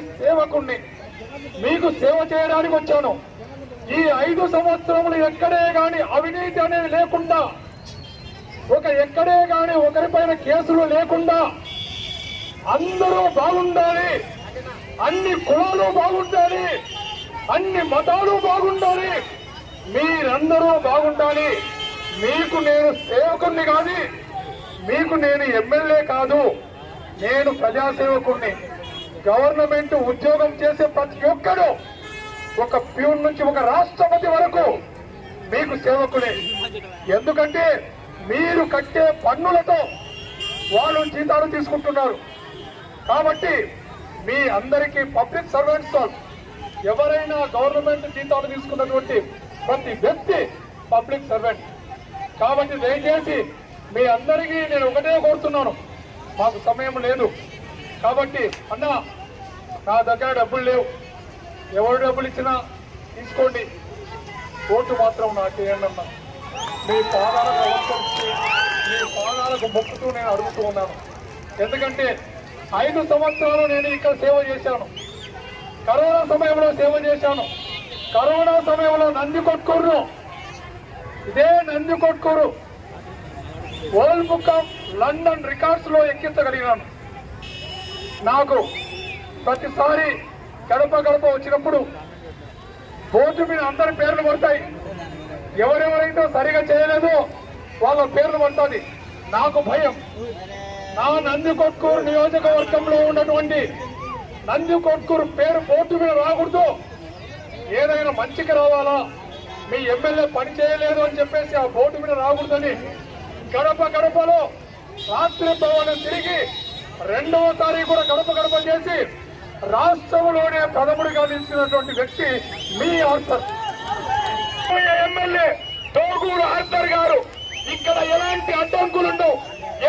సేవకుడిని మీకు సేవ చేయడానికి వచ్చాను. ఈ ఐదు సంవత్సరములు ఎక్కడే గాని అవినీతి అనేది లేకుండా ఒక ఎక్కడే గాని ఒకరిపైన కేసులు లేకుండా అందరూ బాగుండాలి. అన్ని కులాలు బాగుండాలి. అన్ని మతాలు బాగుండాలి. మీరందరూ బాగుండాలి. మీకు నేను సేవకుణ్ణి కాదు మీకు నేను ఎమ్మెల్యే కాదు నేను ప్రజాసేవకుణ్ణి. గవర్నమెంట్ ఉద్యోగం చేసే ప్రతి ఒక్కడు ఒక ప్యూన్ నుంచి ఒక రాష్ట్రపతి వరకు మీకు సేవకులే. ఎందుకంటే మీరు కట్టే పన్నులతో వాళ్ళు జీతాలు తీసుకుంటున్నారు. కాబట్టి మీ అందరికీ పబ్లిక్ సర్వెంట్స్ ఎవరైనా గవర్నమెంట్ జీతాలు తీసుకున్నటువంటి ప్రతి వ్యక్తి పబ్లిక్ సర్వెంట్. కాబట్టి దయచేసి మీ అందరికీ నేను ఒకటే కోరుతున్నాను. మాకు సమయం లేదు. కాబట్టి అన్న నా దగ్గర డబ్బులు లేవు. ఎవరు డబ్బులు ఇచ్చినా తీసుకోండి. ఓటు మాత్రం నాకు వేయండి అన్న. మీ పాదాలకు నమస్కరించి మీ పాదాలకు మొక్కుతూ నేను అడుగుతూ ఉన్నాను. ఎందుకంటే ఐదు సంవత్సరాలు నేను ఇక్కడ సేవ చేశాను. కరోనా సమయంలో సేవ చేశాను. కరోనా సమయంలో నంది కొట్టుకూరు ఇదే Nandi Kotkur world book of London రికార్డ్స్లో ఎక్కించగలిగినాను. నాకు ప్రతిసారి గడప గడప వచ్చినప్పుడు బోర్డు మీద అందరి పేర్లు పడతాయి. ఎవరెవరైతే సరిగా చేయలేదో వాళ్ళ పేర్లు పడుతుంది. నాకు భయం. నా నందికొట్కూరు నియోజకవర్గంలో ఉన్నటువంటి నందికొట్కూరు పేరు బోర్డు మీద రాకూడదు. ఏదైనా మంచికి రావాలా? మీ ఎమ్మెల్యే పని చేయలేదు అని చెప్పేసి ఆ బోర్డు మీద రాకూడదని గడప గడపలో రాత్రి భవనం తిరిగి రెండవ తారీఖు కూడా గడప గడప చేసి రాష్ట్రంలోనే ప్రథముడిగా నిలిచినటువంటి వ్యక్తి మీ ఆర్థర్ ఎమ్మెల్యే తోగూరు ఆర్థర్ గారు ఇక్కడ ఎలాంటి అడ్డంకులుండవు.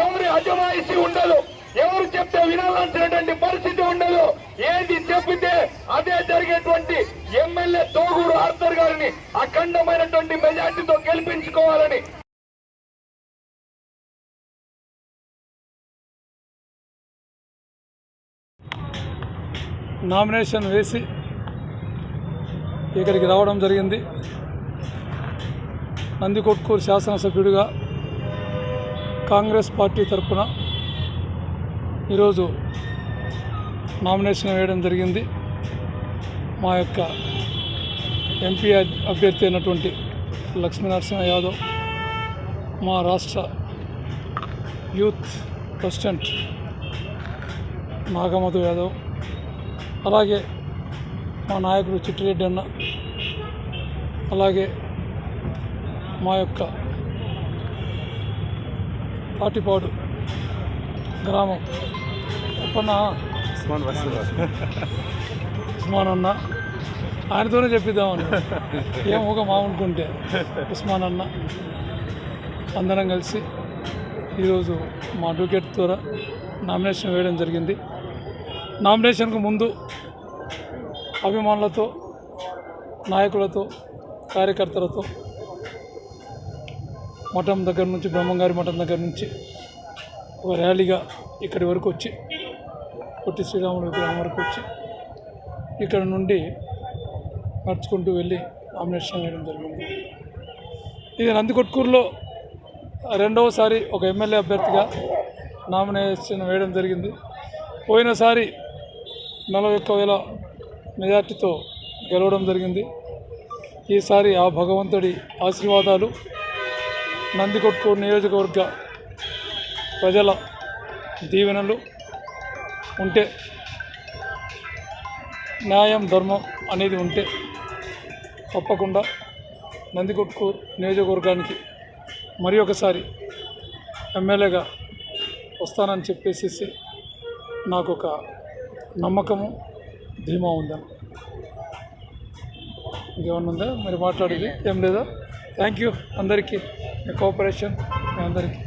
ఎవరి అజమాయిషి ఉండదు. ఎవరు చెప్తే వినాల్సినటువంటి పరిస్థితి ఉండదు. ఏది చెప్పితే అదే జరిగేటువంటి ఎమ్మెల్యే తోగూరు ఆర్థర్ గారిని అఖండమైనటువంటి మెజార్టీతో గెలిపించుకోవాలని నామినేషన్ వేసి ఇక్కడికి రావడం జరిగింది. నందికొట్కూరు శాసనసభ్యుడిగా కాంగ్రెస్ పార్టీ తరఫున ఈరోజు నామినేషన్ వేయడం జరిగింది. మా యొక్క ఎంపీ అభ్యర్థి అయినటువంటి లక్ష్మీనరసింహ యాదవ్ మా రాష్ట్ర యూత్ ప్రెసిడెంట్ నాగమధు యాదవ్ అలాగే మా నాయకుడు చిట్టిరెడ్డి అన్న అలాగే మా యొక్క పాటిపాడు గ్రామం అప్పన్న ఉస్మాన్ అన్న. ఆయనతోనే చెప్పిద్దామని. ఏం ఒక మామూలుకుంటే ఉస్మాన్ అన్న. అందరం కలిసి ఈరోజు మా అడ్వకేట్ ద్వారా నామినేషన్ వేయడం జరిగింది. నామినేషన్కు ముందు అభిమానులతో నాయకులతో కార్యకర్తలతో మఠం దగ్గర నుంచి బ్రహ్మంగారి మఠం దగ్గర నుంచి ఒక ర్యాలీగా ఇక్కడి వరకు వచ్చి పొట్టి శ్రీరాములు విగ్రహం వరకు వచ్చి ఇక్కడ నుండి నడుచుకుంటూ వెళ్ళి నామినేషన్ వేయడం జరిగింది. ఇది నందికొట్కూరులో రెండవసారి ఒక ఎమ్మెల్యే అభ్యర్థిగా నామినేషన్ వేయడం జరిగింది. పోయినసారి నలభై ఒక్క వేల మెజార్టీతో గెలవడం జరిగింది. ఈసారి ఆ భగవంతుడి ఆశీర్వాదాలు నందికొట్కూరు నియోజకవర్గ ప్రజల దీవెనలు ఉంటే న్యాయం ధర్మం అనేది ఉంటే తప్పకుండా నందికొట్కూరు నియోజకవర్గానికి మరి ఒకసారి ఎమ్మెల్యేగా వస్తానని చెప్పేసి నాకు ఒక నమ్మకము ధీమా ఉందని ఇంకేమన్నా ఉందా? మీరు మాట్లాడేది ఏం లేదా? థ్యాంక్ యూ అందరికీ మీ కోఆపరేషన్ మీ అందరికీ.